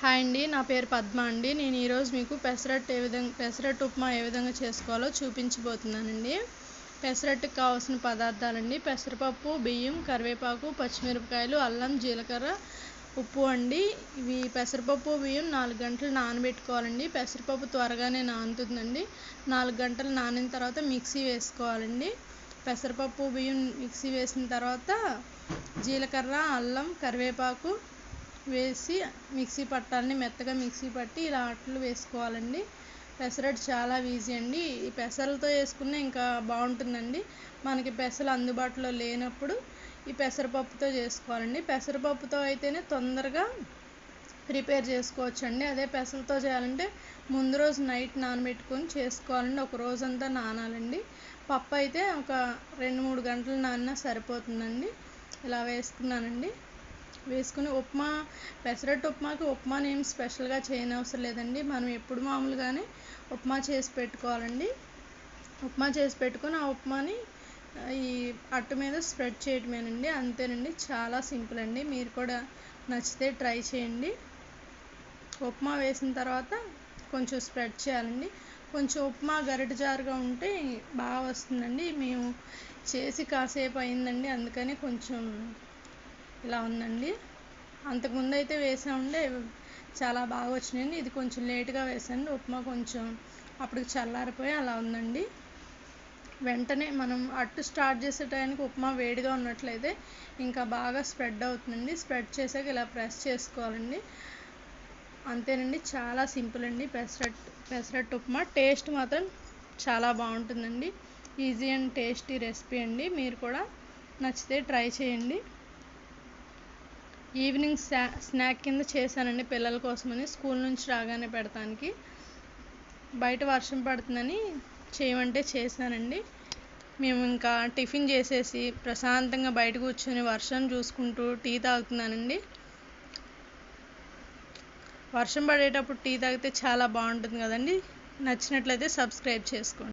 Hi అండి నా పేరు పద్మ అండి. నేను ఈరోజు మీకు పెసరట్టు ఏ విధంగా పెసరట్టు ఉప్మా ఏ విధంగా చేసుకోవాలో చూపించబోతున్నానండి. పెసరట్టుకు కావాల్సిన పదార్థాలండి. పెసరపప్పు బియ్యం కరివేపాకు పచ్చిమిరపకాయలు అల్లం జీలకర్ర ఉప్పు అండి. ఇవి పెసరపప్పు బియ్యం నాలుగు గంటలు నానబెట్టుకోవాలండి. పెసరపప్పు త్వరగానే నానుతుందండి. నాలుగు గంటలు నానిన తర్వాత మిక్సీ వేసుకోవాలండి. పెసరపప్పు బియ్యం మిక్సీ వేసిన తర్వాత జీలకర్ర అల్లం కరివేపాకు వేసి మిక్సీ పట్టాలని మెత్తగా మిక్సీ పట్టి ఇలా అట్లు వేసుకోవాలండి. పెసరట్టు చాలా ఈజీ అండి. ఈ పెసరలతో వేసుకున్న ఇంకా బాగుంటుందండి. మనకి పెసలు అందుబాటులో లేనప్పుడు ఈ పెసరపప్పుతో చేసుకోవాలండి. పెసరపప్పుతో అయితేనే తొందరగా ప్రిపేర్ చేసుకోవచ్చు అండి అదే పెసలతో చేయాలంటే ముందు రోజు నైట్ నానబెట్టుకొని చేసుకోవాలండి. ఒక రోజంతా నానాలండి. పప్పు అయితే ఒక రెండు మూడు గంటలు నానినా సరిపోతుందండి. ఇలా వేసుకున్నానండి. వేసుకుని ఉప్మా పెసరట్టు ఉప్మాకి ఉప్మా ఏం స్పెషల్గా చేయనవసరం లేదండి. మనం ఎప్పుడు మామూలుగానే ఉప్మా చేసి పెట్టుకోవాలండి. ఉప్మా చేసి పెట్టుకొని ఆ ఉప్మాని ఈ అట్టు మీద స్ప్రెడ్ చేయటమేనండి. అంతేనండి. చాలా సింపుల్ అండి. మీరు కూడా నచ్చితే ట్రై చేయండి. ఉప్మా వేసిన తర్వాత కొంచెం స్ప్రెడ్ చేయాలండి. కొంచెం ఉప్మా గరిట జారుగా ఉంటే బాగా వస్తుందండి. మేము చేసి కాసేపు అయిందండి. అందుకని కొంచెం ఇలా ఉందండి. అంతకుముందు అయితే వేసామంటే చాలా బాగా వచ్చినాయండి. ఇది కొంచెం లేట్గా వేసాను. ఉప్మా కొంచెం అప్పుడు చల్లారిపోయి అలా ఉందండి. వెంటనే మనం అట్టు స్టార్ట్ చేసే టైంకి ఉప్మా వేడిగా ఉన్నట్లయితే ఇంకా బాగా స్ప్రెడ్ అవుతుందండి. స్ప్రెడ్ చేసాక ఇలా ప్రెస్ చేసుకోవాలండి. అంతేనండి. చాలా సింపుల్ అండి. పెసరట్టు పెసరట్టు ఉప్మా. టేస్ట్ మాత్రం చాలా బాగుంటుందండి. ఈజీ అండ్ టేస్టీ రెసిపీ అండి. మీరు కూడా నచ్చితే ట్రై చేయండి. ఈవినింగ్ స్నా స్నాక్ కింద చేశానండి పిల్లల కోసమని. స్కూల్ నుంచి రాగానే పెడతానికి. బయట వర్షం పడుతుందని చేయమంటే చేశానండి. మేము ఇంకా టిఫిన్ చేసేసి ప్రశాంతంగా బయట కూర్చొని వర్షం చూసుకుంటూ టీ తాగుతున్నానండి. వర్షం పడేటప్పుడు టీ తాగితే చాలా బాగుంటుంది కదండి. నచ్చినట్లయితే సబ్స్క్రైబ్ చేసుకోండి.